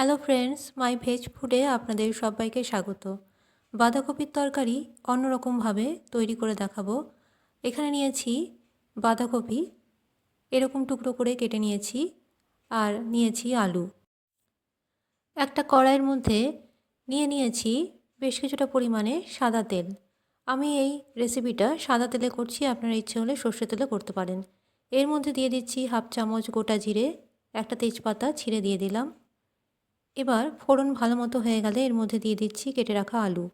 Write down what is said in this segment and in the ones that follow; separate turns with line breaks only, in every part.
Hello friends মাই veg ফুডে আপনাদের সবাইকে স্বাগত। বাঁধাকপির তরকারি অন্যরকমভাবে তৈরি করে দেখাবো। এখানে নিয়েছি বাঁধাকপি, এরকম টুকরো করে কেটে নিয়েছি আর নিয়েছি আলু। একটা কড়াইয়ের মধ্যে নিয়ে নিয়েছি বেশ কিছুটা পরিমাণে সাদা তেল। আমি এই রেসিপিটা সাদা তেলে করছি, আপনারা ইচ্ছে হলে সর্ষে তেলে করতে পারেন। এর মধ্যে দিয়ে দিচ্ছি হাফ চামচ গোটা জিরে, একটা তেজপাতা ছিঁড়ে দিয়ে দিলাম। এবার ফোড়ন ভালো মতো হয়ে গেলে এর মধ্যে দিয়ে দিচ্ছি কেটে রাখা আলু।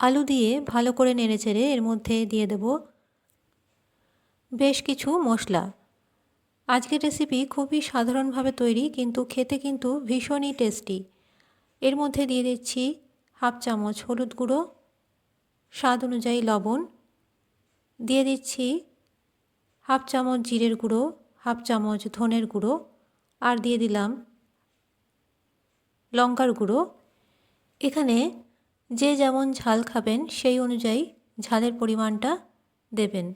আলু দিয়ে ভালো করে নেড়ে চেড়ে এর মধ্যে দিয়ে দেব বেশ কিছু মশলা। আজকের রেসিপি খুবই সাধারণভাবে তৈরি, কিন্তু খেতে কিন্তু ভীষণই টেস্টি এর মধ্যে দিয়ে দিচ্ছি হাফ চামচ হলুদ গুঁড়ো, স্বাদ অনুযায়ী লবণ। দিয়ে দিচ্ছি হাফ চামচ জিরের গুঁড়ো, হাফ চামচ ধনের গুঁড়ো। আর দিয়ে দিলাম লঙ্কার গুঁড়ো। এখানে যে যেমন ঝাল খাবেন, সেই অনুযায়ী ঝালের পরিমাণটা দেবেন।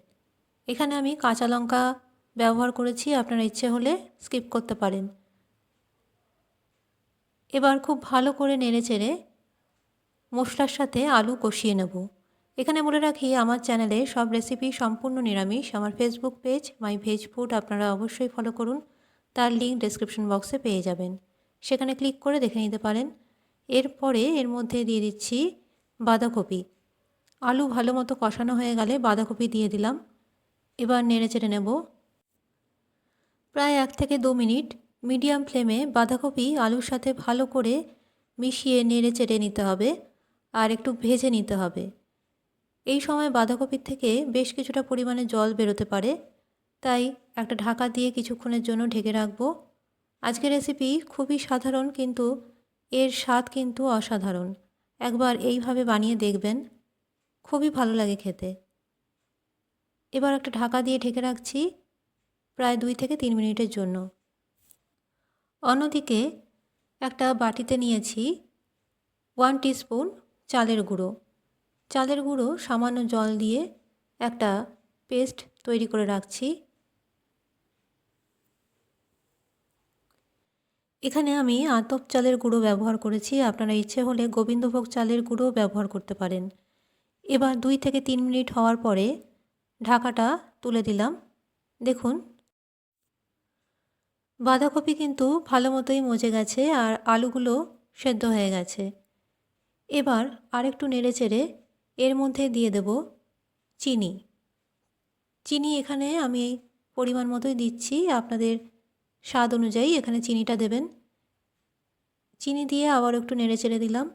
এখানে আমি কাঁচা লঙ্কা ব্যবহার করেছি, আপনারা ইচ্ছে হলে স্কিপ করতে পারেন। এবার খুব ভালো করে নেড়ে চেড়ে মশলার সাথে আলু কষিয়ে নেব। এখানে বলে রাখি, আমার চ্যানেলে সব রেসিপি সম্পূর্ণ নিরামিষ। আমার Facebook page my veg food আপনারা অবশ্যই ফলো করুন। তার লিঙ্ক ডেসক্রিপশন বক্সে পেয়ে যাবেন। সেখানে ক্লিক করে দেখে নিতে পারেন। এরপরে এর মধ্যে দিয়ে দিচ্ছি বাঁধাকপি। আলু ভালো মতো কষানো হয়ে গেলে বাঁধাকপি দিয়ে দিলাম। এবার নেড়ে চেড়ে নেব। প্রায় এক থেকে দু মিনিট মিডিয়াম ফ্লেমে বাঁধাকপি আলুর সাথে ভালো করে মিশিয়ে নেড়ে চেড়ে নিতে হবে আর একটু ভেজে নিতে হবে। এই সময় বাঁধাকপির থেকে বেশ কিছুটা পরিমাণে জল বেরোতে পারে। তাই একটা ঢাকা দিয়ে কিছুক্ষণের জন্য ঢেকে রাখব। আজকের রেসিপি খুবই সাধারণ কিন্তু এর স্বাদ কিন্তু অসাধারণ। একবার এইভাবে বানিয়ে দেখবেন, খুবই ভালো লাগে খেতে। এবার একটা ঢাকা দিয়ে ঢেকে রাখছি প্রায় দুই থেকে তিন মিনিটের জন্য। অন্যদিকে একটা বাটিতে নিয়েছি ওয়ান টিস্পুন চালের গুঁড়ো। চালের গুঁড়ো সামান্য জল দিয়ে একটা পেস্ট তৈরি করে রাখছি। এখানে আমি আতপ চালের গুঁড়ো ব্যবহার করেছি। আপনারা ইচ্ছে হলে গোবিন্দভোগ চালের গুঁড়ো ব্যবহার করতে পারেন। এবার দুই থেকে তিন মিনিট হওয়ার পরে ঢাকাটা তুলে দিলাম। দেখুন। বাঁধাকপি কিন্তু ভালো মতোই মজে গেছে আর আলুগুলো সেদ্ধ হয়ে গেছে। এবার আরেকটু নেড়ে চেড়ে এর মধ্যে দিয়ে দেব চিনি। চিনি এখানে আমি পরিমাণ মতোই দিচ্ছি। আপনাদের স্বাদ অনুযায়ী এখানে চিনিটা দেবেন। চিনি দিয়ে আবার একটু নেড়ে চেড়ে দিলাম।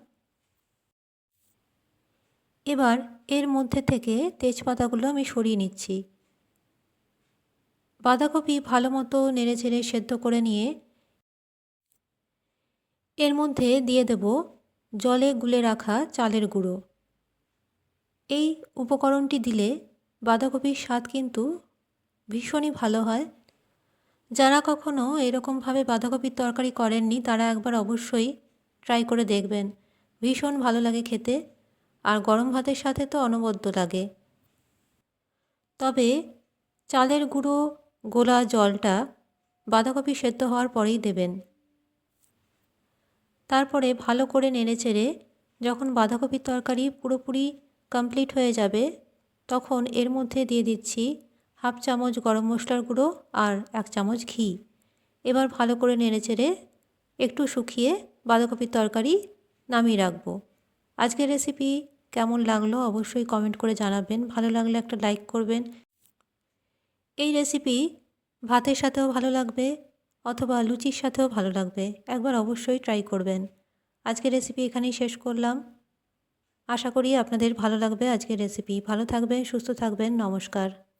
এবার এর মধ্যে থেকে তেজপাতাগুলো আমি সরিয়ে নিচ্ছি। বাঁধাকপি ভালো মতো নেড়ে চেড়ে সেদ্ধ করে নিয়ে এর মধ্যে দিয়ে দেব জলে গুলে রাখা চালের গুঁড়ো। এই উপকরণটি দিলে বাঁধাকপির স্বাদ কিন্তু ভীষণই ভালো হয়। যারা কখনও এরকমভাবে বাঁধাকপির তরকারি করেননি, তারা একবার অবশ্যই ট্রাই করে দেখবেন। ভীষণ ভালো লাগে খেতে, আর গরম ভাতের সাথে তো অনবদ্য লাগে। তবে চালের গুঁড়ো গোলা জলটা বাঁধাকপি সেদ্ধ হওয়ার পরেই দেবেন। তারপরে ভালো করে নেড়ে চেড়ে যখন বাঁধাকপির তরকারি পুরোপুরি কমপ্লিট হয়ে যাবে, তখন এর মধ্যে দিয়ে দিচ্ছি হাফ চামচ গরম মশলার গুঁড়ো আর এক চামচ ঘি। এবার ভালো করে নেড়ে চেড়ে একটু শুকিয়ে বাঁধাকপির তরকারি নামিয়ে রাখব। আজকের রেসিপি কেমন লাগল অবশ্যই কমেন্ট করে জানাবেন। ভালো লাগলে একটা লাইক করবেন। এই রেসিপি ভাতের সাথেও ভালো লাগবে অথবা লুচির সাথেও ভালো লাগবে, একবার অবশ্যই ট্রাই করবেন। আজকের রেসিপি এখানেই শেষ করলাম। আশা করি আপনাদের ভালো লাগবে আজকের রেসিপি ভালো থাকবেন, সুস্থ থাকবেন। নমস্কার।